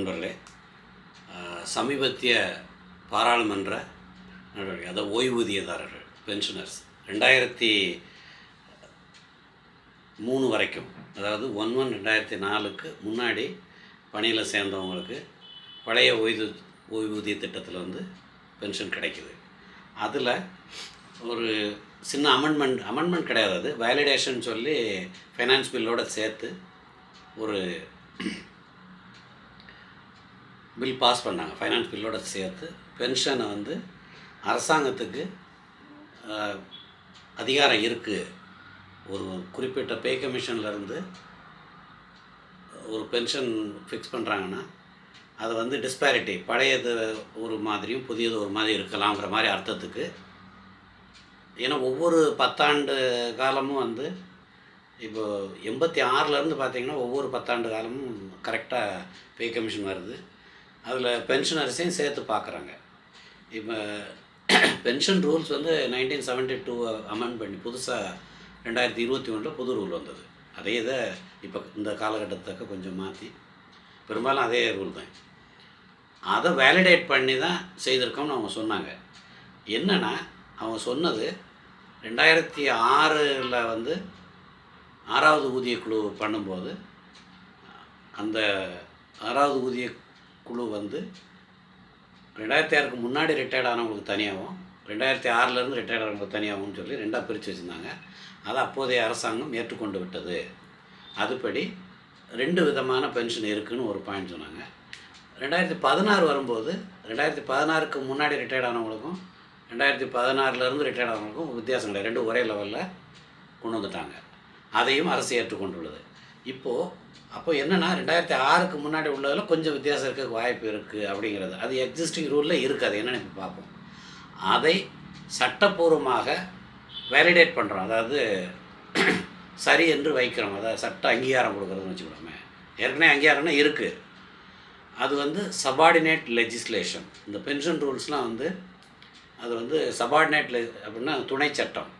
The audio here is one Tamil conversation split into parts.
நண்பர்களே சமீபத்திய பாராளுமன்ற நடவடிக்கை அதாவது ஓய்வூதியதாரர்கள் பென்ஷனர்ஸ் ரெண்டாயிரத்தி மூணு வரைக்கும் அதாவது ஒன் ஒன் ரெண்டாயிரத்தி நாலுக்கு முன்னாடி பணியில் சேர்ந்தவங்களுக்கு பழைய ஓய்வு ஓய்வூதிய திட்டத்தில் வந்து பென்ஷன் கிடைக்குது. அதில் ஒரு சின்ன அமெண்ட்மெண்ட் அமெண்ட்மெண்ட் கிடையாது. அது வேலிடேஷன் சொல்லி ஃபைனான்ஸ் பில்லோட சேர்த்து ஒரு பில் பாஸ் பண்ணாங்க ஃபைனான்ஸ் பில்லோட சேர்த்து. பென்ஷனை வந்து அரசாங்கத்துக்கு அதிகாரம் இருக்குது ஒரு குறிப்பிட்ட பே கமிஷன்லேருந்து ஒரு பென்ஷன் ஃபிக்ஸ் பண்ணுறாங்கன்னா அது வந்து டிஸ்பேரிட்டி பழையது ஒரு மாதிரியும் புதியது ஒரு மாதிரி இருக்கலாங்கிற மாதிரி அர்த்தத்துக்கு. ஏன்னா ஒவ்வொரு பத்தாண்டு காலமும் வந்து இப்போ எண்பத்தி ஆறுலேருந்து பார்த்திங்கன்னா ஒவ்வொரு பத்தாண்டு காலமும் கரெக்டாக பே கமிஷன் வருது. அதில் பென்ஷனர்ஸையும் சேர்த்து பார்க்குறாங்க இப்போ பென்ஷன் ரூல்ஸ் வந்து நைன்டீன் செவன்ட்டி டூ அமெண்ட் பண்ணி புதுசாக ரெண்டாயிரத்தி இருபத்தி ஒன்றில் புது ரூல் வந்தது. அதே இதை இப்போ இந்த காலகட்டத்துக்கு கொஞ்சம் மாற்றி பெரும்பாலும் அதே ரூல் தான். அதை வேலிடேட் பண்ணி தான் செய்திருக்கோம்னு அவங்க சொன்னாங்க. என்னென்னா அவங்க சொன்னது ரெண்டாயிரத்தி ஆறில் வந்து ஆறாவது ஊதிய குழு பண்ணும்போது அந்த ஆறாவது ஊதிய குழு வந்து ரெண்டாயிரத்தி ஆறுக்கு முன்னாடி ரிட்டையர்ட் ஆனவங்களுக்கு தனியாகவும் ரெண்டாயிரத்தி ஆறிலேருந்து ரிட்டையர்ட் ஆனவங்களுக்கு தனியாகவும் சொல்லி ரெண்டாக பிரித்து வச்சுருந்தாங்க. அதை அப்போதைய அரசாங்கம் ஏற்றுக்கொண்டு விட்டது. அதுபடி ரெண்டு விதமான பென்ஷன் இருக்குதுன்னு ஒரு பாயிண்ட் சொன்னாங்க. ரெண்டாயிரத்தி பதினாறு வரும்போது ரெண்டாயிரத்தி பதினாறுக்கு முன்னாடி ரிட்டையர்ட் ஆனவங்களுக்கும் ரெண்டாயிரத்தி பதினாறுலேருந்து ரிட்டையர்ட் ஆனவங்களுக்கும் வித்தியாசம் கிடையாது. ரெண்டும் ஒரே லெவலில் கொண்டு வந்துட்டாங்க. அதையும் அரசு ஏற்றுக்கொண்டுள்ளது. இப்போது அப்போ என்னென்னா ரெண்டாயிரத்தி ஆறுக்கு முன்னாடி உள்ளதில் கொஞ்சம் வித்தியாசம் இருக்க வாய்ப்பு இருக்குது அப்படிங்கிறது. அது எக்ஸிஸ்டிங் ரூலில் இருக்காது. என்னென்னு இப்போ பார்ப்போம். அதை சட்டப்பூர்வமாக வேலிடேட் பண்ணுறோம் அதாவது சரி என்று வைக்கிறோம். அதாவது சட்ட அங்கீகாரம் கொடுக்குறதுன்னு வச்சுக்கோமே ஏற்கனவே அங்கீகாரம்னா இருக்குது அது வந்து சபார்டினேட் லெஜிஸ்லேஷன் இந்த பென்ஷன் ரூல்ஸ்லாம் வந்து அது வந்து சபார்டினேட் லெ அப்படின்னா துணை சட்டம்.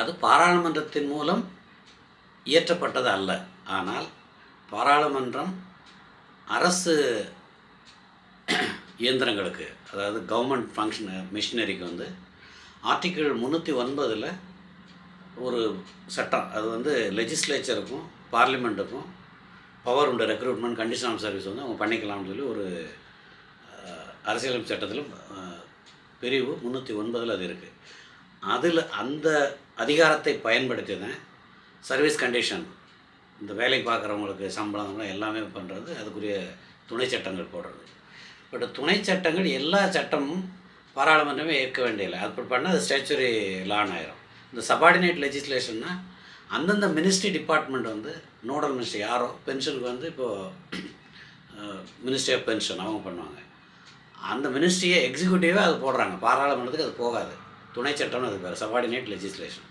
அது பாராளுமன்றத்தின் மூலம் இயற்றப்பட்டது அல்ல. ஆனால் பாராளுமன்றம் அரசு இயந்திரங்களுக்கு அதாவது கவர்மெண்ட் ஃபங்க்ஷன் மிஷினரிக்கு வந்து ஆர்டிக்கிள் முந்நூற்றி ஒன்பதில் ஒரு சட்டம் அது வந்து லெஜிஸ்லேச்சருக்கும் பார்லிமெண்ட்டுக்கும் பவர் உண்டு ரெக்ரூட்மெண்ட் கண்டிஷன் ஆஃப் சர்வீஸ் வந்து அவங்க பண்ணிக்கலாம்னு சொல்லி ஒரு அரசியலமைப்பு சட்டத்தில் பிரிவு முந்நூற்றி ஒன்பதில் அது இருக்குது அதில் அந்த அதிகாரத்தை பயன்படுத்தி தான் சர்வீஸ் கண்டிஷன். இந்த வேலை பார்க்குறவங்களுக்கு சம்பளம் எல்லாமே பண்ணுறது அதுக்குரிய துணை சட்டங்கள் போடுறது. பட் துணை சட்டங்கள் எல்லா சட்டமும் பாராளுமன்றமே ஏற்க வேண்டியதில்லை. அப்படி பண்ணால் அது ஸ்டேச்சுரி லான் ஆயிரும். இந்த சபார்டினேட் லெஜிஸ்லேஷன்னா அந்தந்த மினிஸ்ட்ரி டிபார்ட்மெண்ட் வந்து நோடல் மினிஸ்ட்ரி யாரோ பென்ஷனுக்கு வந்து இப்போது மினிஸ்ட்ரி ஆஃப் பென்ஷன் அவங்க பண்ணுவாங்க. அந்த மினிஸ்ட்ரியை எக்ஸிக்யூட்டிவாக அது போடுறாங்க. பாராளுமன்றத்துக்கு அது போகாது. துணை சட்டம்னு அது பேர். சபார்டினேட் லெஜிஸ்லேஷன்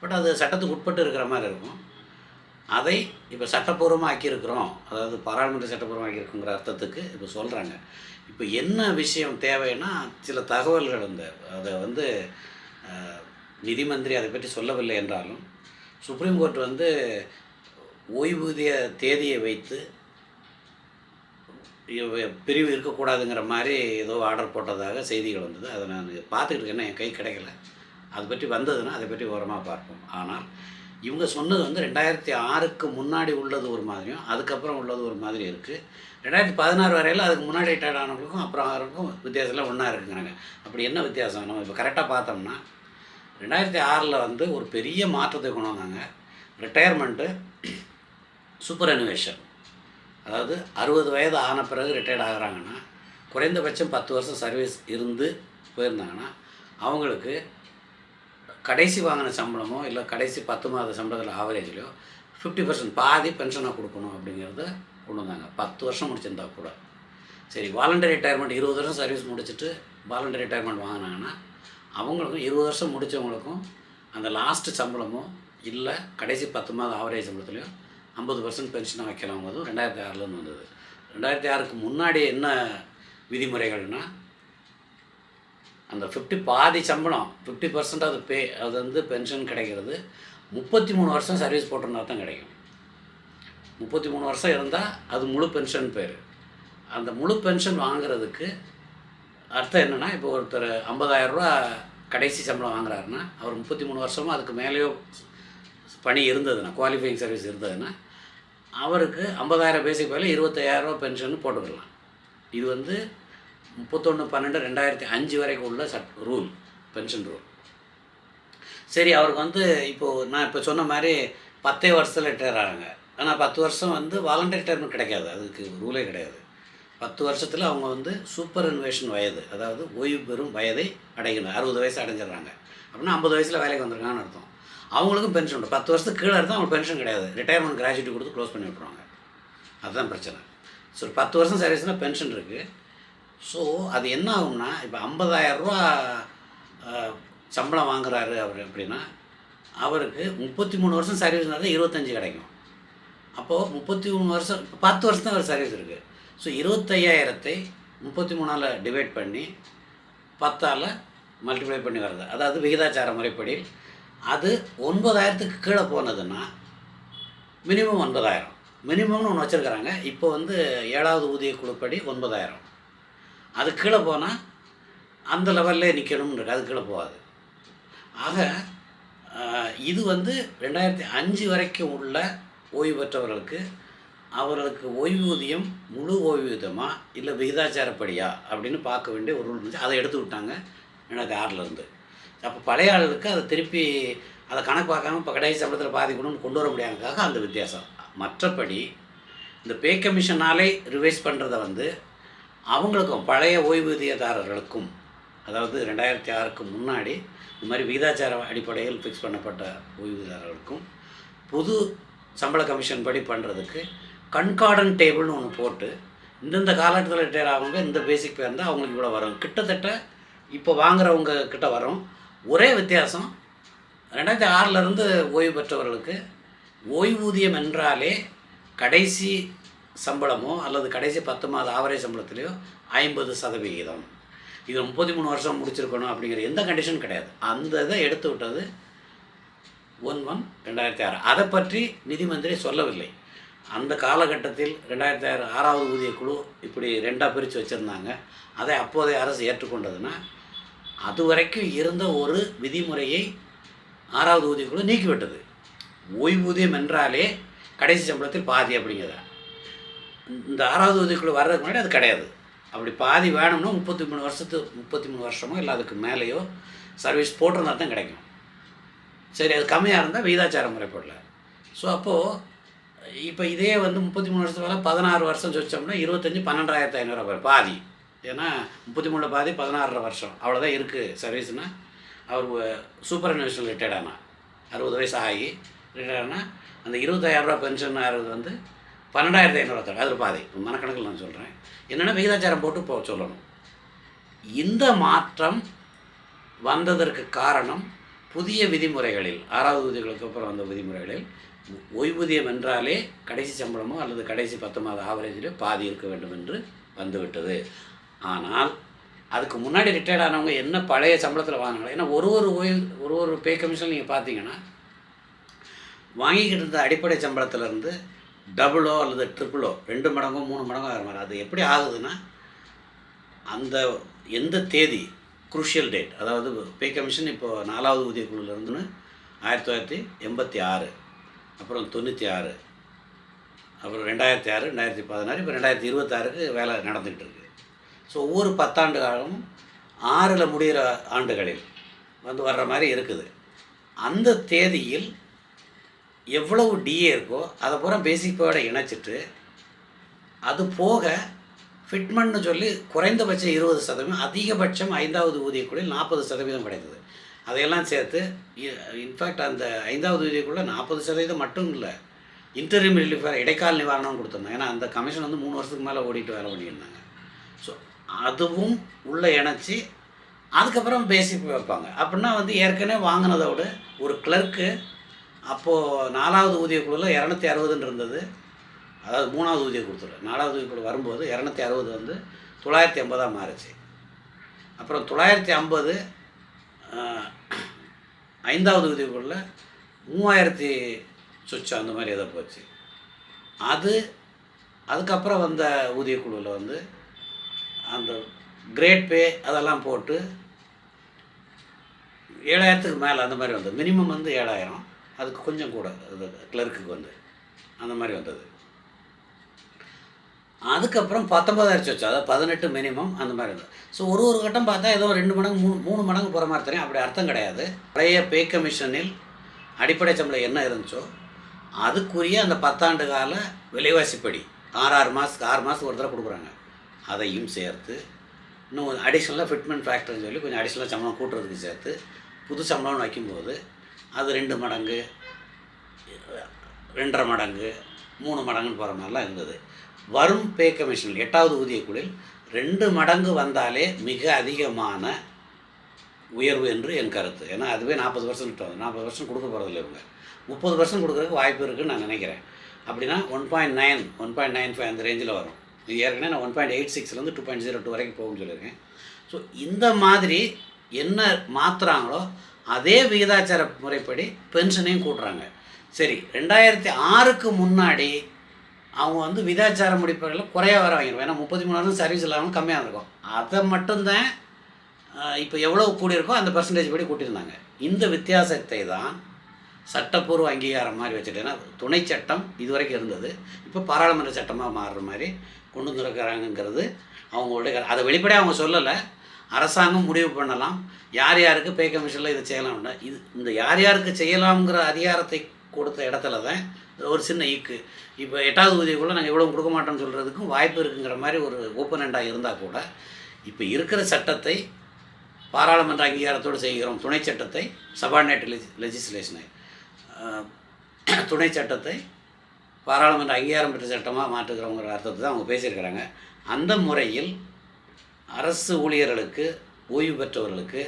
பட் அது சட்டத்துக்கு உட்பட்டு இருக்கிற மாதிரி இருக்கும். அதை இப்போ சட்டப்பூர்வமாக ஆக்கியிருக்கிறோம் அதாவது பாராளுமன்ற சட்டப்பூர்வமாக ஆக்கியிருக்குங்கிற அர்த்தத்துக்கு இப்போ சொல்கிறாங்க இப்போ என்ன விஷயம் தேவைன்னா சில தகவல்கள் இந்த அதை வந்து நிதி மந்திரி அதை பற்றி சொல்லவில்லை என்றாலும் சுப்ரீம் கோர்ட் வந்து ஓய்வூதிய தேதியை வைத்து பிரிவு இருக்கக்கூடாதுங்கிற மாதிரி ஏதோ ஆர்டர் போட்டதாக செய்திகள் வந்தது. அதை நான் பார்த்துக்கிட்டு இருக்கேன்னா என் கை கிடைக்கல. அதை பற்றி வந்ததுன்னா அதை பற்றி ஓரமாக பார்ப்போம். ஆனால் இவங்க சொன்னது வந்து ரெண்டாயிரத்தி ஆறுக்கு முன்னாடி உள்ளது ஒரு மாதிரியும் அதுக்கப்புறம் உள்ளது ஒரு மாதிரி இருக்குது ரெண்டாயிரத்தி பதினாறு வரையில் அதுக்கு முன்னாடி ரிட்டையர்ட் ஆனவங்களுக்கும் அப்புறம் ஆறுக்கும் வித்தியாசம்லாம் ஒன்றா இருக்குங்கிறாங்க. அப்படி என்ன வித்தியாசம்? நம்ம இப்போ கரெக்டாக பார்த்தோம்னா ரெண்டாயிரத்தி ஆறில் வந்து ஒரு பெரிய மாற்றத்தை கொண்டு வந்தாங்க. ரிட்டையர்மெண்ட்டு சூப்பர் அனிவேஷன் அதாவது அறுபது வயது ஆன பிறகு ரிட்டையர்ட் ஆகுறாங்கன்னா குறைந்தபட்சம் பத்து வருஷம் சர்வீஸ் இருந்து போயிருந்தாங்கன்னா அவங்களுக்கு கடைசி வாங்கின சம்பளமோ இல்லை கடைசி பத்து மாத சம்பளத்தில் ஆவரேஜ்லையோ ஃபிஃப்டி பர்சன்ட் பாதி பென்ஷனாக கொடுக்கணும் அப்படிங்கிறத கொண்டு வந்தாங்க. பத்து வருஷம் முடிச்சிருந்தா கூட. சரி வாலண்டரி ரிட்டையர்மெண்ட் இருபது வருஷம் சர்வீஸ் முடிச்சுட்டு வாலண்டரி ரிட்டையர்மெண்ட் வாங்கினாங்கன்னா அவங்களுக்கும் இருபது வருஷம் முடித்தவங்களுக்கும் அந்த லாஸ்ட்டு சம்பளமோ இல்லை கடைசி பத்து மாதம் ஆவரேஜ் சம்பளத்துலையோ ஐம்பது பர்சன்ட் பென்ஷனாக வைக்கலாங்கிறதும் ரெண்டாயிரத்தி ஆறுலேருந்து வந்தது. ரெண்டாயிரத்தி ஆறுக்கு முன்னாடி என்ன விதிமுறைகள்னால் அந்த ஃபிஃப்டி பாதி சம்பளம் ஃபிஃப்டி பர்சன்ட் அது பே அது வந்து பென்ஷன் கிடைக்கிறது. முப்பத்தி மூணு வருஷம் சர்வீஸ் போட்டிருந்தா தான் கிடைக்கும். முப்பத்தி மூணு வருஷம் இருந்தால் அது முழு பென்ஷன் பேர். அந்த முழு பென்ஷன் வாங்குறதுக்கு அர்த்தம் என்னென்னா இப்போ ஒருத்தர் 50000 ரூபா கடைசி சம்பளம் வாங்குறாருன்னா அவர் முப்பத்தி மூணு வருஷமும் அதுக்கு மேலேயோ பணி இருந்ததுன்னா குவாலிஃபைங் சர்வீஸ் இருந்ததுன்னா அவருக்கு 50000 பேசிக் பதில் இருபத்தையாயிரரூவா பென்ஷன் போட்டுக்கலாம். இது வந்து முப்பத்தொன்று பன்னெண்டு ரெண்டாயிரத்தி அஞ்சு வரைக்கும் உள்ள சட் ரூல் பென்ஷன் ரூல் சரி அவருக்கு வந்து இப்போது நான் இப்போ சொன்ன மாதிரி பத்தே வருஷத்தில் ரிட்டையர் ஆகிறாங்க ஆனால் பத்து வருஷம் வந்து வாலண்டரி ரிட்டையர்மெண்ட் கிடைக்காது. அதுக்கு ரூலே கிடையாது. பத்து வருஷத்தில் அவங்க வந்து சூப்பர் இன்வேஷன் வயது. அதாவது ஓய்வு பெறும் வயதை அடையணும் அறுபது வயசு அடைஞ்சிடுறாங்க. அப்படின்னா ஐம்பது வயசில் வேலைக்கு வந்திருக்காங்கன்னு அர்த்தம். அவங்களுக்கும் பென்ஷன் உண்டு. பத்து வருஷத்துக்கு கீழே இருந்தால் அவங்களுக்கு பென்ஷன் கிடையாது. ரிட்டையர்மெண்ட் கிராஜுவேட்டி கொடுத்து க்ளோஸ் பண்ணி விட்ருவாங்க அதுதான் பிரச்சனை. ஸோ பத்து வருஷம் சர்வீஸ்னால் பென்ஷன் இருக்குது ஸோ அது என்ன ஆகும்னா இப்போ ஐம்பதாயிரரூவா சம்பளம் வாங்குறாரு அவர் அப்படின்னா அவருக்கு முப்பத்தி மூணு வருஷம் சர்வீஸ் நடந்தால் இருபத்தஞ்சி கிடைக்கும். அப்போது முப்பத்தி மூணு வருஷம் பத்து வருஷம் தான் அவர் சர்வீஸ் இருக்குது ஸோ இருபத்தையாயிரத்தை முப்பத்தி மூணால் டிவைட் பண்ணி பத்தால் மல்டிப்ளை பண்ணி வருது அதாவது விகிதாச்சார முறைப்படி. அது ஒன்பதாயிரத்துக்கு கீழே போனதுன்னா மினிமம் ஒன்பதாயிரம். மினிமம்னு ஒன்று வச்சுருக்குறாங்க. இப்போ வந்து ஏழாவது ஊதிய குழுப்படி ஒன்பதாயிரம். அது கீழே போனால் அந்த லெவல்லே நிற்கணும்னு இருக்கு. அது கீழே போகாது. ஆக இது வந்து ரெண்டாயிரத்தி அஞ்சு வரைக்கும் உள்ள ஓய்வு பெற்றவர்களுக்கு அவர்களுக்கு ஓய்வூதியம் முழு ஓய்வூதியமா இல்லை விகிதாச்சாரப்படியா அப்படின்னு பார்க்க வேண்டிய ஒரு ரூல் இருந்துச்சு. அதை எடுத்து விட்டாங்க ரெண்டாயிரத்தி ஆறிலேருந்து அப்போ பழைய ஆளுக்கு அதை திருப்பி அதை கணக்கு பார்க்காம இப்போ கடைசி சம்பளத்தில் பாதிக்கணும்னு கொண்டு வர முடியாததுக்காக அந்த வித்தியாசம். மற்றபடி இந்த பே கமிஷனாலே ரிவைஸ் பண்ணுறத வந்து அவங்களுக்கும் பழைய ஓய்வூதியதாரர்களுக்கும் அதாவது ரெண்டாயிரத்தி ஆறுக்கு முன்னாடி இந்த மாதிரி விகிதாச்சார அடிப்படையில் ஃபிக்ஸ் பண்ணப்பட்ட ஓய்வூதியதாரர்களுக்கும் புது சம்பள கமிஷன் படி பண்ணுறதுக்கு கண்கார்டன் டேபிள்னு ஒன்று போட்டு இந்தந்த காலகட்டத்தில் ரிட்டையர் ஆகவங்க இந்த பேசிக் பே இருந்தால் அவங்களுக்கு இவ்வளோ வரும். கிட்டத்தட்ட இப்போ வாங்குறவங்க கிட்ட வரும். ஒரே வித்தியாசம் ரெண்டாயிரத்தி ஆறிலிருந்து ஓய்வு பெற்றவர்களுக்கு ஓய்வூதியம் என்றாலே கடைசி சம்பளமோ அல்லது கடைசி பத்து மாத ஆவரேஜ் சம்பளத்திலையோ ஐம்பது சதவிகிதம். இது முப்பத்தி மூணு வருஷம் முடிச்சிருக்கணும் அப்படிங்கிற எந்த கண்டிஷன் கிடையாது. அந்த இதை எடுத்து விட்டது ஒன் ஒன் ரெண்டாயிரத்தி ஆறு. அதை பற்றி நிதி மந்திரி சொல்லவில்லை. அந்த காலகட்டத்தில் ரெண்டாயிரத்தி ஆறு ஆறாவது ஊதிய குழு இப்படி ரெண்டாக பிரித்து வச்சுருந்தாங்க. அதை அப்போதைய அரசு ஏற்றுக்கொண்டதுன்னா அது வரைக்கும் இருந்த ஒரு விதிமுறையை ஆறாவது ஊதிய குழு நீக்கிவிட்டது. ஓய்வூதியம் என்றாலே கடைசி சம்பளத்தில் பாதி அப்படிங்கிறத. இந்த ஆறாவது உதவிக்குள்ளே வர்றதுக்கு முன்னாடி அது கிடையாது. அப்படி பாதி வேணும்னா முப்பத்தி மூணு வருஷத்து முப்பத்தி மூணு வருஷமோ இல்லை அதுக்கு மேலேயோ சர்வீஸ் போட்டிருந்தா தான் கிடைக்கும். சரி அது கம்மியாக இருந்தால் விகிதாச்சார முறைப்படல. ஸோ அப்போது இப்போ இதே வந்து முப்பத்தி மூணு வருஷத்துக்கு மேலே பதினாறு வருஷம் வச்சோம்னா இருபத்தஞ்சி பன்னெண்டாயிரத்து ஐநூறுரூவா பாதி. ஏன்னா முப்பத்தி மூணு பாதி பதினாறரை வருஷம். அவ்வளோதான் இருக்குது சர்வீஸ்னால் அவர் சூப்பர் அனுவேஷன் ரிட்டையர்ட் அறுபது வயசு ஆகி ரிட்டையர்ட் ஆனால் அந்த இருபத்தாயிரரூவா பென்ஷன் ஆகிறது வந்து பன்னெண்டாயிரத்தி ஐநூறுவா அதில் பாதி. மனக்கணக்கில் நான் சொல்கிறேன் என்னென்னா விகிதாச்சாரம் போட்டு போக சொல்லணும். இந்த மாற்றம் வந்ததற்கு காரணம் புதிய விதிமுறைகளில் ஆறாவது விதிகளுக்கு அப்புறம் வந்த விதிமுறைகளில் ஓய்வூதியம் என்றாலே கடைசி சம்பளமோ அல்லது கடைசி பத்து மாத ஆவரேஜிலே பாதி இருக்க வேண்டும் என்று வந்துவிட்டது. ஆனால் அதுக்கு முன்னாடி ரிட்டையர்ட் ஆனவங்க என்ன பழைய சம்பளத்தில் வாங்கினாங்க ஏன்னா ஒரு ஒரு ஓய்வு ஒரு ஒரு பே கமிஷன் நீங்கள் பார்த்தீங்கன்னா வாங்கிக்கிட்டு இருந்த அடிப்படை சம்பளத்திலேருந்து டபுளோ அல்லது ட்ரிபிளோ ரெண்டு மடங்கோ மூணு மடங்கோ ஆகிற மாதிரி. அது எப்படி ஆகுதுன்னா அந்த எந்த தேதி குரூஷியல் டேட் அதாவது பே கமிஷன் இப்போ நாலாவது ஊதிய குழுலேருந்துன்னு ஆயிரத்தி தொள்ளாயிரத்தி எண்பத்தி ஆறு அப்புறம் தொண்ணூற்றி ஆறு அப்புறம் ரெண்டாயிரத்தி ஆறு ரெண்டாயிரத்தி பதினாறு இப்போ ரெண்டாயிரத்தி இருபத்தாறுக்கு வேலை நடந்துக்கிட்டு இருக்கு. ஸோ ஒவ்வொரு பத்தாண்டு காலமும் ஆறில் முடிகிற ஆண்டுகளில் வந்து வர்ற மாதிரி இருக்குது. அந்த தேதியில் எவ்வளவு டிஏ இருக்கோ அதை பூரா பேசிக்கோட இணைச்சிட்டு அது போக ஃபிட்மெண்ட்னு சொல்லி குறைந்தபட்சம் இருபது சதவீதம் அதிகபட்சம் ஐந்தாவது ஊதியக்குழுவில் நாற்பது சதவீதம் கிடைத்தது. அதையெல்லாம் சேர்த்து இன்ஃபேக்ட் அந்த ஐந்தாவது ஊதியக்குள்ள நாற்பது சதவீதம் மட்டும் இல்லை இன்டர்வியூ ரிலீஃப் வேறு இடைக்கால நிவாரணம் கொடுத்துருந்தோம் ஏன்னா அந்த கமிஷன் வந்து மூணு வருஷத்துக்கு மேலே ஓடிட்டு வேலை பண்ணியிருந்தாங்க. ஸோ அதுவும் உள்ளே இணைச்சி அதுக்கப்புறம் பேசிக் வைப்பாங்க. அப்படின்னா வந்து ஏற்கனவே வாங்கினதோட ஒரு கிளர்க்கு அப்போது நாலாவது ஊதியக்குழுவில் இரநூத்தி அறுபதுன்னு இருந்தது. அதாவது மூணாவது ஊதிய கொடுத்துரு நாலாவது ஊதிய குழு வரும்போது இரநூத்தி அறுபது வந்து தொள்ளாயிரத்தி ஐம்பதாக மாறுச்சு. அப்புறம் தொள்ளாயிரத்தி ஐம்பது ஐந்தாவது ஊதியக்குழுவில் மூவாயிரத்தி சுச்சம் அந்த மாதிரி ஏதோ போச்சு. அது அதுக்கப்புறம் வந்த ஊதியக்குழுவில் வந்து அந்த கிரேட் பே அதெல்லாம் போட்டு ஏழாயிரத்துக்கு மேலே அந்த மாதிரி வந்தது. மினிமம் வந்து ஏழாயிரம். அதுக்கு கொஞ்சம் கூட கிளர்க்குக்கு வந்து. அந்த மாதிரி வந்தது. அதுக்கப்புறம் பத்தொம்பதாயிரத்து வச்சு அதாவது பதினெட்டு மினிமம் அந்த மாதிரி இருந்தது ஸோ ஒரு ஒரு கட்டம் பார்த்தா ஏதோ ரெண்டு மடங்கு மூணு மூணு மடங்கு போகிற மாதிரி தெரியும். அப்படி அர்த்தம் கிடையாது. பழைய பே கமிஷனில் அடிப்படை சம்பளம் என்ன இருந்துச்சோ அதுக்குரிய அந்த பத்தாண்டு கால விலைவாசிப்படி ஆறு ஆறு மாதத்துக்கு ஆறு மாதத்துக்கு ஒரு தடவை கொடுக்குறாங்க. அதையும் சேர்த்து இன்னும் அடிஷ்னலாக ஃபிட்மெண்ட் ஃபேக்டர்னு சொல்லி கொஞ்சம் அடிஷ்னலாக சம்பளம் கூட்டுறதுக்கு சேர்த்து புது சம்பளம்னு வைக்கும்போது அது ரெண்டு மடங்கு ரெண்டரை மடங்கு மூணு மடங்குன்னு போகிற மாதிரிலாம் இருந்தது. வரும் பே கமிஷன் எட்டாவது ஊதியக்குழுவில் ரெண்டு மடங்கு வந்தாலே மிக அதிகமான உயர்வு என்று என் கருத்து. ஏன்னா அதுவே நாற்பது பர்சன்ட் நாற்பது பர்சன்ட் கொடுக்க போகிறதில்ல இவங்க. முப்பது பர்சன்ட் கொடுக்குறதுக்கு வாய்ப்பு இருக்குதுன்னு நான் நினைக்கிறேன். அப்படின்னா one point nine one point nine five அந்த ரேஞ்சில் வரும். இது ஏற்கனவே நான் ஒன் பாயிண்ட் எயிட் சிக்ஸ்லேருந்து டூ பாயிண்ட் ஜீரோ டூ வரைக்கும் போகும்னு சொல்லியிருக்கேன். ஸோ இந்த மாதிரி என்ன மாற்றுறாங்களோ அதே விகிதாச்சார முறைப்படி பென்ஷனையும் கூட்டுறாங்க. சரி ரெண்டாயிரத்தி ஆறுக்கு முன்னாடி அவங்க வந்து விகிதாச்சார முடிப்புகளில் குறைய வர வாங்கிடுவோம் ஏன்னா முப்பத்தி மூணு வருஷம் சர்வீஸ் இல்லாமல் கம்மியாக இருக்கும் அதை மட்டும்தான் இப்போ எவ்வளோ கூடியிருக்கோ அந்த பர்சன்டேஜ் படி கூட்டியிருந்தாங்க. இந்த வித்தியாசத்தை தான் சட்டப்பூர்வ அங்கீகாரம் மாதிரி வச்சுட்டேன்னா துணை சட்டம் இது வரைக்கும் இருந்தது. இப்போ பாராளுமன்ற சட்டமாக மாறுற மாதிரி கொண்டு வந்துருக்கிறாங்கங்கிறது அவங்களுடைய அதை வெளிப்படையாக அவங்க சொல்லலை. அரசாங்கம் முடிவு பண்ணலாம். யார் யாருக்கு பே கமிஷனில் இதை செய்யலாம்னு இது இந்த யார் யாருக்கு செய்யலாம்ங்கிற அதிகாரத்தை கொடுத்த இடத்துல தான் ஒரு சின்ன ஈக்கு. இப்போ எட்டாவது உதவிக்குள்ளே நாங்கள் இவ்வளோ கொடுக்க மாட்டோம்னு சொல்கிறதுக்கும் வாய்ப்பு இருக்குங்கிற மாதிரி ஒரு ஓப்பனண்டாக இருந்தால் கூட இப்போ இருக்கிற சட்டத்தை பாராளுமன்ற அங்கீகாரத்தோடு செய்கிறோம். துணை சட்டத்தை சபார்டினேட் லெஜிஸ்லேஷனை துணை சட்டத்தை பாராளுமன்ற அங்கீகாரம் பெற்ற சட்டமாக மாற்றுகிறோங்கிற அர்த்தத்தை தான் அவங்க பேசியிருக்கிறாங்க. அந்த முறையில் அரசு ஊழியர்களுக்கு ஓய்வு பெற்றவர்களுக்கு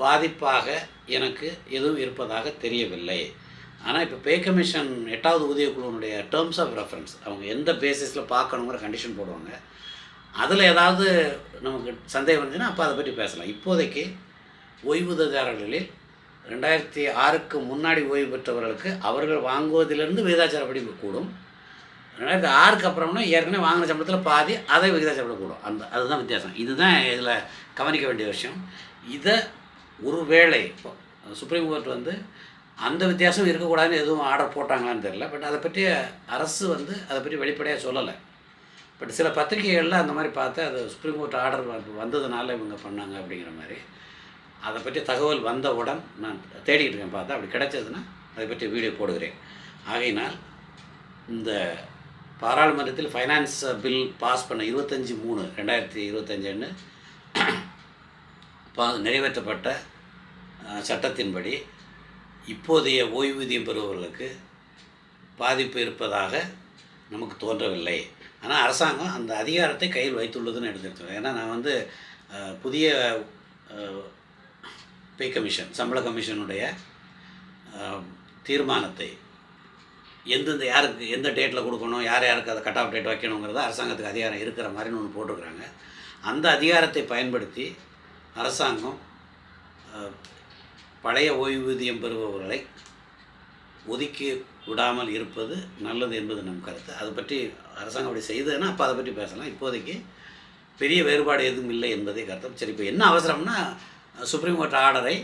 பாதிப்பாக எனக்கு எதுவும் இருப்பதாக தெரியவில்லை. ஆனால் இப்போ பே கமிஷன் எட்டாவது ஊதியக்குழுவினுடைய டேர்ம்ஸ் ஆஃப் ரெஃபரன்ஸ் அவங்க எந்த பேசிஸில் பார்க்கணுங்கிற கண்டிஷன் போடுவாங்க. அதில் ஏதாவது நமக்கு சந்தேகம் இருந்துச்சுன்னா அப்போ அதை பற்றி பேசலாம். இப்போதைக்கு ஓய்வூதியதாரர்களில் ரெண்டாயிரத்தி ஆறுக்கு முன்னாடி ஓய்வு பெற்றவர்களுக்கு அவர்கள் வாங்குவதிலிருந்து விகிதாச்சாரப்படி கூடும். அதனால் இந்த ஆறுக்கு அப்புறம்னா ஏற்கனவே வாங்கின சம்பளத்தில் பாதி அதை விகிதாச்சாரப்படி கூடும் அந்த அதுதான் வித்தியாசம். இதுதான் இதில் கவனிக்க வேண்டிய விஷயம். இதை ஒருவேளை இப்போ சுப்ரீம் கோர்ட் வந்து அந்த வித்தியாசம் இருக்கக்கூடாதுன்னு எதுவும் ஆர்டர் போட்டாங்களான்னு தெரியல. பட் அதை பற்றி அரசு வந்து அதை பற்றி வெளிப்படையாக சொல்லலை. பட் சில பத்திரிகைகளில் அந்த மாதிரி பார்த்து அது சுப்ரீம் கோர்ட் ஆர்டர் வந்ததுனால இவங்க பண்ணாங்க அப்படிங்கிற மாதிரி. அதை பற்றி தகவல் வந்தவுடன் நான் தேடிக்கிட்டு இருக்கேன் பார்த்தா அப்படி கிடைச்சதுன்னா அதை பற்றி வீடியோ போடுகிறேன். ஆகையினால் இந்த பாராளுமன்றத்தில் ஃபைனான்ஸ் பில் பாஸ் பண்ண இருபத்தஞ்சி மூணு ரெண்டாயிரத்தி இருபத்தஞ்சுன்னு பா நிறைவேற்றப்பட்ட சட்டத்தின்படி இப்போதைய ஓய்வூதியம் பெறுபவர்களுக்கு பாதிப்பு இருப்பதாக நமக்கு தோன்றவில்லை. ஆனால் அரசாங்கம் அந்த அதிகாரத்தை கையில் வைத்துள்ளதுன்னு எடுத்துருக்கோம் ஏன்னா நான் வந்து புதிய பே கமிஷன் சம்பள கமிஷனுடைய தீர்மானத்தை எந்தெந்த யாருக்கு எந்த டேட்டில் கொடுக்கணும் யார் யாருக்கு அதை கட் ஆஃப் டேட் வைக்கணுங்கிறத அரசாங்கத்துக்கு அதிகாரம் இருக்கிற மாதிரின்னு ஒன்று போட்டிருக்கிறாங்க. அந்த அதிகாரத்தை பயன்படுத்தி அரசாங்கம் பழைய ஓய்வூதியம் பெறுபவர்களை ஒதுக்கி விடாமல் இருப்பது நல்லது என்பது நம் கருத்து. அதை பற்றி அரசாங்கம் அப்படி செய்ததுன்னா அப்போ அதை பற்றி பேசலாம். இப்போதைக்கு பெரிய வேறுபாடு எதுவும் இல்லை என்பதே கருத்து. சரி இப்போ என்ன அவசரம்னா சுப்ரீம் கோர்ட் ஆர்டரை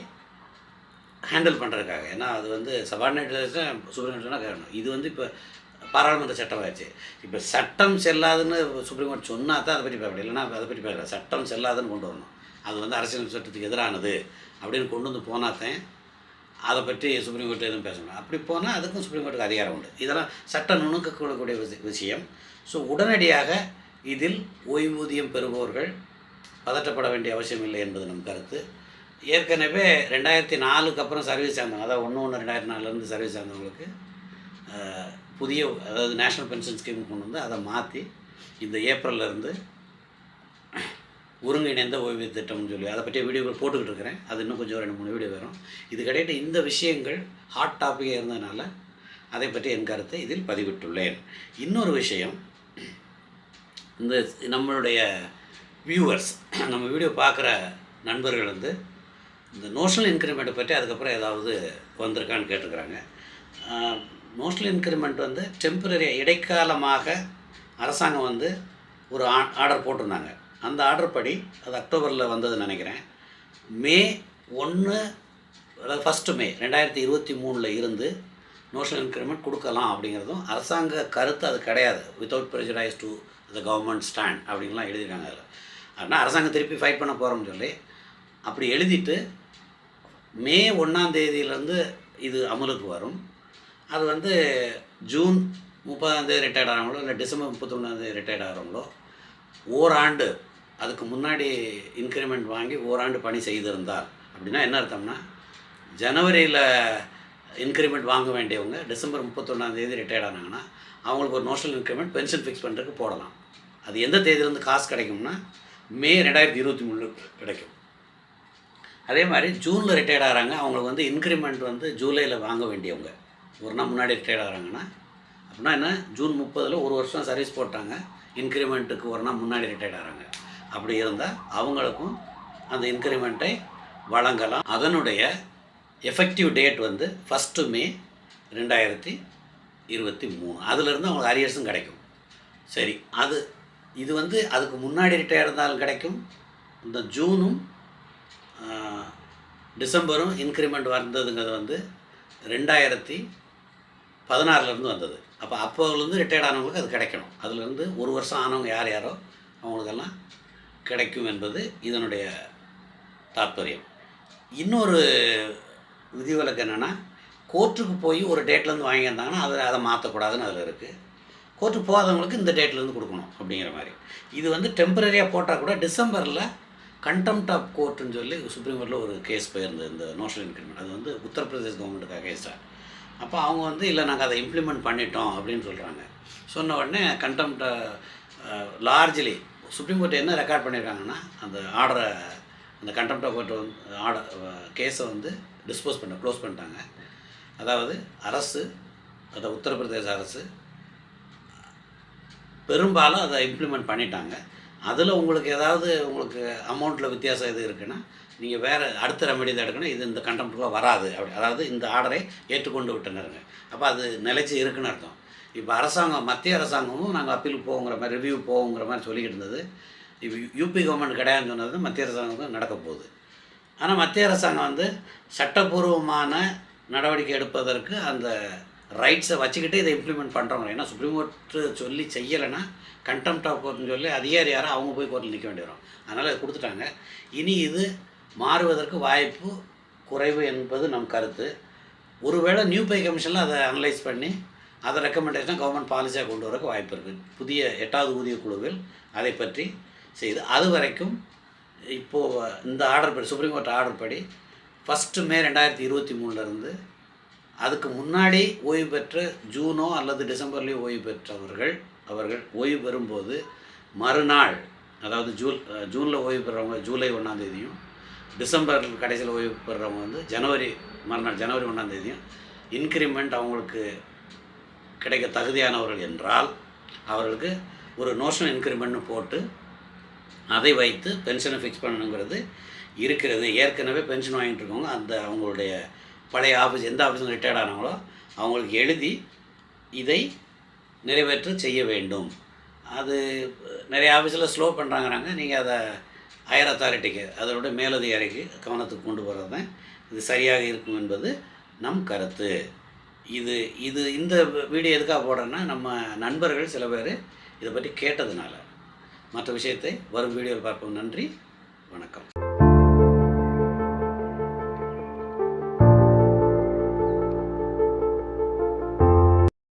ஹேண்டில் பண்ணுறதுக்காக ஏன்னா அது வந்து சபார்டினேட்டர்ஸும் சுப்ரீம் கேட்கணும் இது வந்து இப்போ பாராளுமன்ற சட்டம் ஆச்சு இப்போ சட்டம் செல்லாதுன்னு சுப்ரீம் கோர்ட் சொன்னா தான் அதை பற்றி பேச இல்லைன்னா அதை பற்றி பேசல சட்டம் செல்லாதுன்னு கொண்டு வரணும். அது வந்து அரசியல் சட்டத்துக்கு எதிரானது அப்படின்னு கொண்டு வந்து போனாதான் அதை பற்றி சுப்ரீம் கோர்ட் எதுவும் பேசணும் அப்படி போனால் அதுக்கும் சுப்ரீம் கோர்ட்டுக்கு அதிகாரம் உண்டு. இதெல்லாம் சட்டம் நுணுக்கக்கூடக்கூடிய விஷயம். ஸோ உடனடியாக இதில் ஓய்வூதியம் பெறுபவர்கள் பதட்டப்பட வேண்டிய அவசியம் இல்லை என்பது நம் கருத்து. ஏற்கனவே ரெண்டாயிரத்தி நாலுக்கு அப்புறம் சர்வீஸ் ஆனவங்க அதாவது ஒன்று ஒன்று ரெண்டாயிரத்தி நாலுலேருந்து சர்வீஸ் ஆனவங்களுக்கு புதிய அதாவது நேஷ்னல் பென்ஷன் ஸ்கீம் கொண்டு வந்து அதை மாற்றி இந்த ஏப்ரல்லேருந்து ஒருங்கிணைந்த ஓய்வு திட்டம்னு சொல்லி அதை பற்றிய வீடியோக்கள் போட்டுக்கிட்டு இருக்கிறேன். அது இன்னும் கொஞ்சம் ரெண்டு மூணு வீடியோ வரும். இது கிடையாது இந்த விஷயங்கள் ஹாட் டாப்பிக்காக இருந்ததுனால அதை பற்றி என் கருத்தை இதில் பதிவிட்டுள்ளேன். இன்னொரு விஷயம் இந்த நம்மளுடைய வியூவர்ஸ் நம்ம வீடியோ பார்க்குற நண்பர்கள் வந்து இந்த நோஷனல் இன்க்ரிமெண்ட்டை பற்றி அதுக்கப்புறம் ஏதாவது வந்திருக்கான்னு கேட்டிருக்கிறாங்க. நோஷனல் இன்க்ரிமெண்ட் வந்து டெம்பரரியாக இடைக்காலமாக அரசாங்கம் வந்து ஒரு ஆர்டர் போட்டிருந்தாங்க. அந்த ஆர்டர் படி அது அக்டோபரில் வந்ததுன்னு நினைக்கிறேன். மே ஒன்று அதாவது ஃபஸ்ட்டு மே ரெண்டாயிரத்தி இருபத்தி மூணில் இருந்து நோஷனல் இன்க்ரிமெண்ட் கொடுக்கலாம் அப்படிங்கிறதும் அரசாங்க கருத்து அது கிடையாது. Without prejudice to the government stand அப்படின்லாம் எழுதியிருக்காங்க அதில். ஆனால் அரசாங்கம் திருப்பி ஃபைட் பண்ண போகிறோம்னு சொல்லி அப்படி எழுதிட்டு மே ஒன்றாம் தேதியிலேருந்து இது அமலுக்கு வரும். அது வந்து ஜூன் முப்பதாம் தேதி ரிட்டையர்ட் ஆகிறவங்களோ இல்லை டிசம்பர் முப்பத்தொன்னாம் தேதி ரிட்டையர்ட் ஆகிறவங்களோ ஓராண்டு அதுக்கு முன்னாடி இன்க்ரிமெண்ட் வாங்கி ஓராண்டு பணி செய்திருந்தார் அப்படின்னா என்ன அர்த்தம்னா ஜனவரியில் இன்க்ரிமெண்ட் வாங்க வேண்டியவங்க டிசம்பர் முப்பத்தொன்னாம் தேதி ரிட்டையர்ட் ஆனாங்கன்னா அவங்களுக்கு ஒரு நோஷனல் இன்க்ரிமெண்ட் பென்ஷன் ஃபிக்ஸ் பண்ணுறதுக்கு போடலாம். அது எந்த தேதியிலேருந்து காசு கிடைக்கும்னா மே ரெண்டாயிரத்தி இருபத்தி மூணு கிடைக்கும். அதே மாதிரி ஜூனில் ரிட்டையர்ட் ஆகிறாங்க. அவங்களுக்கு வந்து இன்க்ரிமெண்ட் வந்து ஜூலையில் வாங்க வேண்டியவங்க. ஒரு நாள் முன்னாடி ரிட்டையர்ட் ஆகிறாங்கன்னா அப்படின்னா என்ன? ஜூன் முப்பதில் ஒரு வருஷம் சர்வீஸ் போட்டாங்க. இன்க்ரிமெண்ட்டுக்கு ஒரு நாள் முன்னாடி ரிட்டையர்ட் ஆகிறாங்க. அப்படி இருந்தால் அவங்களுக்கும் அந்த இன்க்ரிமெண்ட்டை வழங்கலாம். அதனுடைய எஃபெக்டிவ் டேட் வந்து ஃபஸ்ட்டு மே ரெண்டாயிரத்தி இருபத்தி மூணு. அதுலேருந்து அவங்களுக்கு அரியர்ஸும் கிடைக்கும். சரி அது இது வந்து அதுக்கு முன்னாடி ரிட்டையர் இருந்தாலும் கிடைக்கும். இந்த ஜூனும் டிசம்பரும் இன்க்ரிமெண்ட் வந்ததுங்கிறது வந்து ரெண்டாயிரத்தி பதினாறுலேருந்து வந்தது. அப்போ அப்போலேருந்து ரிட்டையர்ட் ஆனவங்களுக்கு அது கிடைக்கணும். அதுலேருந்து ஒரு வருஷம் ஆனவங்க யார் யாரோ அவங்களுக்கெல்லாம் கிடைக்கும் என்பது இதனுடைய தாற்பயம் இன்னொரு விதிவிலக்கு என்னென்னா கோர்ட்டுக்கு போய் ஒரு டேட்லேருந்து வாங்கியிருந்தாங்கன்னா அதில் அதை மாற்றக்கூடாதுன்னு அதில் இருக்குது கோர்ட்டுக்கு போகாதவங்களுக்கு இந்த டேட்லேருந்து கொடுக்கணும் அப்படிங்கிற மாதிரி. இது வந்து டெம்பரரியாக போட்டால் கூட டிசம்பரில் கண்டெம்ட் ஆஃப் கோர்ட்டுன்னு சொல்லி சுப்ரீம் கோர்ட்டில் ஒரு கேஸ் போயிருந்தது இந்த நோஷனல் இன்க்ரிமெண்ட் அது வந்து உத்தரப்பிரதேஷ் கவர்மெண்ட்டுக்காக கேஸாக அப்போ அவங்க வந்து இல்லை நாங்கள் அதை இம்ப்ளிமெண்ட் பண்ணிட்டோம் அப்படின்னு சொல்கிறாங்க சொன்ன உடனே கண்டெம்ட் லார்ஜ்லி சுப்ரீம் கோர்ட் என்ன ரெக்கார்ட் பண்ணியிருக்காங்கன்னா அந்த ஆர்டரை அந்த கண்டெம்ட் ஆஃப் கோர்ட் வந்து ஆர்டர் கேஸை வந்து டிஸ்போஸ் பண்ண க்ளோஸ் பண்ணிட்டாங்க. அதாவது அரசு அந்த உத்தரப்பிரதேச அரசு பெரும்பாலும் அதை இம்ப்ளிமெண்ட் பண்ணிட்டாங்க. அதில் உங்களுக்கு ஏதாவது உங்களுக்கு அமௌண்ட்டில் வித்தியாசம் எது இருக்குன்னா நீங்கள் வேறு அடுத்த ரெமெடி தான் எடுக்கணும். இது இந்த கண்டெம்ட்டுக்குள்ளே வராது. அப்படி அதாவது இந்த ஆர்டரை ஏற்றுக்கொண்டு விட்டனருங்க அப்போ அது நிலைச்சி இருக்குன்னு அர்த்தம். இப்போ அரசாங்கம் மத்திய அரசாங்கமும் நாங்கள் அப்பீலுக்கு போவோங்கிற மாதிரி ரிவ்யூ போங்கிற மாதிரி சொல்லிக்கிட்டு இருந்தது. இப்போ யூபி கவர்மெண்ட் கிடையாதுன்னு சொன்னது மத்திய அரசாங்கம் நடக்க போகுது. ஆனால் மத்திய அரசாங்கம் வந்து சட்டப்பூர்வமான நடவடிக்கை எடுப்பதற்கு அந்த ரைட்ஸை வச்சுக்கிட்டு இதை இம்ப்ளிமெண்ட் பண்ணுறவங்க ஏன்னா சுப்ரீம் கோர்ட்டு சொல்லி செய்யலைன்னா கண்டெம்ட் ஆஃப் கோர்ட்னு சொல்லி அதிகாரி யாரும் அவங்க போய் கோர்ட்டில் நிற்க வேண்டி வரும். அதனால் இதை கொடுத்துட்டாங்க. இனி இது மாறுவதற்கு வாய்ப்பு குறைவு என்பது நம் கருத்து. ஒருவேளை நியூ பே கமிஷனில் அதை அனலைஸ் பண்ணி அதை ரெக்கமெண்டேஷனை கவர்மெண்ட் பாலிசியாக கொண்டு வரக்கு வாய்ப்பு இருக்குது புதிய எட்டாவது ஊதிய குழுவில் அதை பற்றி செய்து அது வரைக்கும் இப்போது இந்த ஆர்டர் படி சுப்ரீம் கோர்ட் ஆர்டர் படி ஃபஸ்ட்டு மே ரெண்டாயிரத்தி இருபத்தி மூணுலேருந்து அதுக்கு முன்னாடி ஓய்வு பெற்ற ஜூனோ அல்லது டிசம்பர்லேயோ ஓய்வு பெற்றவர்கள் அவர்கள் ஓய்வு பெறும்போது மறுநாள் அதாவது ஜூல் ஜூனில் ஓய்வு பெறவங்க ஜூலை ஒன்றாம் தேதியும் டிசம்பர் கடைசியில் ஓய்வு பெறவங்க வந்து ஜனவரி மறுநாள் ஜனவரி ஒன்றாம் தேதியும் இன்க்ரிமெண்ட் அவங்களுக்கு கிடைக்க தகுதியானவர்கள் என்றால் அவர்களுக்கு ஒரு நோஷனல் இன்க்ரிமெண்ட்னு போட்டு அதை வைத்து பென்ஷனை ஃபிக்ஸ் பண்ணணுங்கிறது இருக்கிறது. ஏற்கனவே பென்ஷன் வாங்கிட்டு இருக்கவங்க அந்த அவங்களுடைய பழைய ஆஃபீஸ் எந்த ஆஃபீஸில் ரிட்டையர்ட் ஆனாங்களோ அவங்களுக்கு எழுதி இதை நிறைவேற்ற செய்ய வேண்டும். அது நிறைய ஆஃபீஸில் ஸ்லோ பண்ணுறாங்கிறாங்க நீங்கள் அதை ஹையர் அத்தாரிட்டிக்கு அதோட மேலதிகாரிக்கு கவனத்துக்கு கொண்டு போகிறது தான் இது சரியாக இருக்கும் என்பது நம் கருத்து. இது இது இந்த வீடியோ எதுக்காக போடுறேன்னா நம்ம நண்பர்கள் சில பேர் இதை பற்றி கேட்டதுனால. மற்ற விஷயத்தை வரும் வீடியோவில் பார்ப்போம். நன்றி. வணக்கம்.